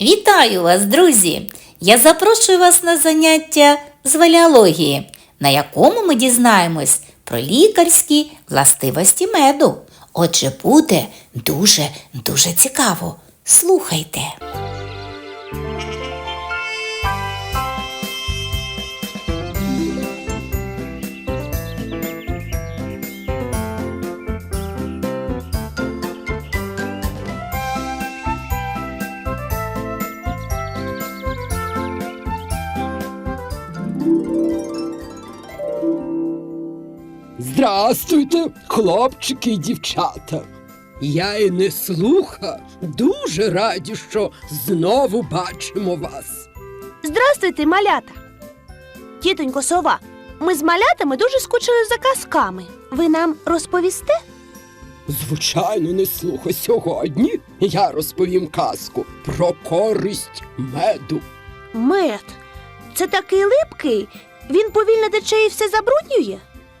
Вітаю вас, друзі! Я запрошую вас на заняття з валіології, на якому ми дізнаємось про лікарські властивості меду. Отже, буде дуже дуже цікаво. Слухайте. Здрастуйте, хлопчики і дівчата. Я і не слуха, дуже раді, що знову бачимо вас. Здрастуйте, малята. Тітонько сова, ми з малятами дуже скучили за казками. Ви нам розповісте? Звичайно, не слуха сьогодні. Я розповім казку про користь меду. Мед. Це такий липкий. Він повільно тече і все забруднює.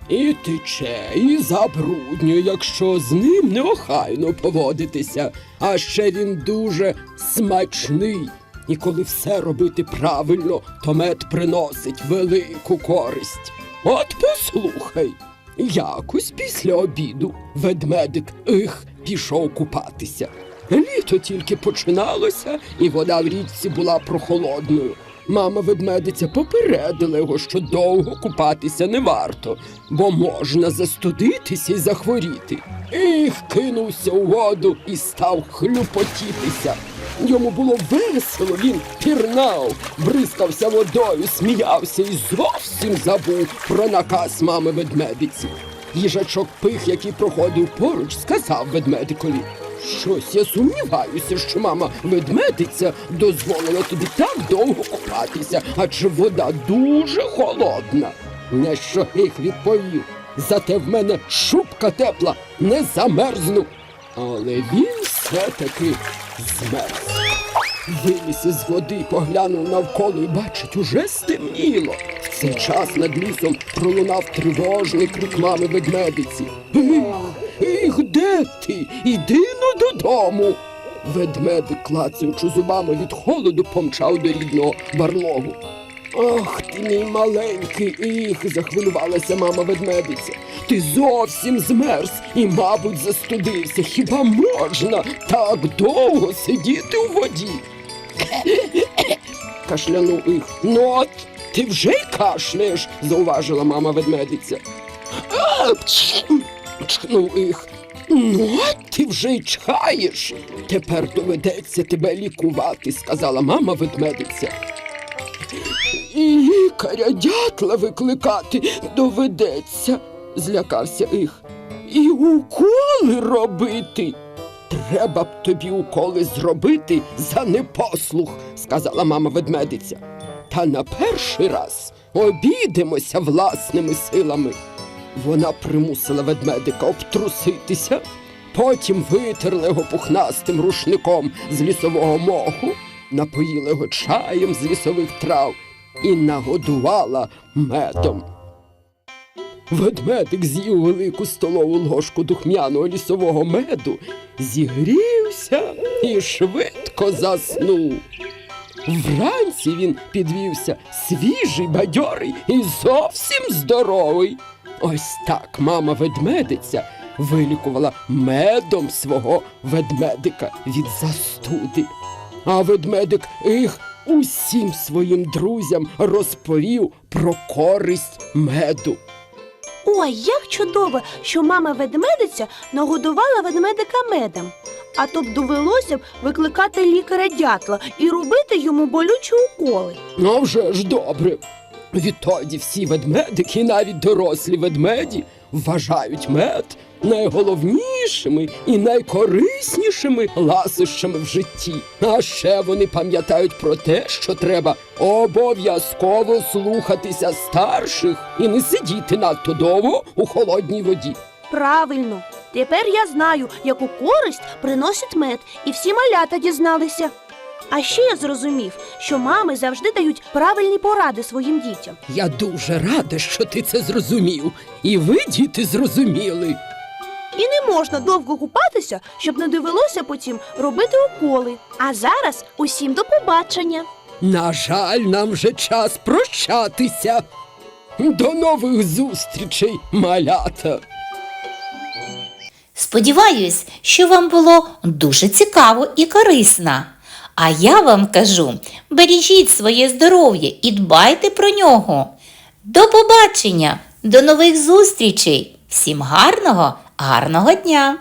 І тече, і забруднює, якщо з ним неохайно поводитися. А ще він дуже смачний. І коли все робити правильно, то мед приносить велику користь. От послухай, якось після обіду ведмедик их пішов купатися. Літо тільки починалося, і вода в річці була прохолодною. Мама ведмедиця попередила його, що довго купатися не варто, бо можна застудитися і захворіти. Їх кинувся у воду і став хлюпотітися. Йому було весело, він пірнав, бризкався водою, сміявся і зовсім забув про наказ мами ведмедиці. Їжачок пих, який проходив поруч, сказав ведмедикові. Щось я сумніваюся, що мама ведмедиця дозволила тобі так довго купатися, адже вода дуже холодна. На що їх відповів. Зате в мене шубка тепла, не замерзну. Але він все-таки змерз. Виліз із води, поглянув навколо і бачить, уже стемніло. В цей час над лісом пролунав тривожний крик мами ведмедиці. Їх, де ти? Іди ну додому. Ведмедик, клацаючи зубами від холоду, помчав до рідного барлогу. Ах ти мій маленький їх, захвилювалася мама ведмедиця. Ти зовсім змерз і, мабуть, застудився. Хіба можна так довго сидіти у воді? Кашлянув їх. Ну от, ти вже й кашляєш, зауважила мама ведмедиця. Чхнув їх. Ну, ти вже й чхаєш. Тепер доведеться тебе лікувати, сказала мама ведмедиця. І лікаря дятла викликати доведеться, злякався їх. І уколи робити. Треба б тобі уколи зробити за непослух, сказала мама ведмедиця. Та на перший раз обійдемося власними силами. Вона примусила ведмедика обтруситися, потім витерла його пухнастим рушником з лісового моху, напоїла його чаєм з лісових трав і нагодувала медом. Ведмедик з'їв велику столову ложку духмяного лісового меду, зігрівся і швидко заснув. Вранці він підвівся свіжий, бадьорий і зовсім здоровий. Ось так мама ведмедиця вилікувала медом свого ведмедика від застуди. А ведмедик їх усім своїм друзям розповів про користь меду. Ой, як чудово, що мама ведмедиця нагодувала ведмедика медом. А то б довелося б викликати лікаря дятла і робити йому болючі уколи. Ну, вже ж добре. Відтоді всі ведмедики, навіть дорослі ведмеді, вважають мед найголовнішими і найкориснішими ласощами в житті. А ще вони пам'ятають про те, що треба обов'язково слухатися старших і не сидіти надто довго у холодній воді. Правильно, тепер я знаю, яку користь приносить мед, і всі малята дізналися. А ще я зрозумів, що мами завжди дають правильні поради своїм дітям. Я дуже рада, що ти це зрозумів. І ви, діти, зрозуміли. І не можна довго купатися, щоб не довелося потім робити уколи. А зараз усім до побачення. На жаль, нам вже час прощатися. До нових зустрічей, малята. Сподіваюсь, що вам було дуже цікаво і корисно. А я вам кажу: бережіть своє здоров'я і дбайте про нього. До побачення, до нових зустрічей! Всім гарного, гарного дня!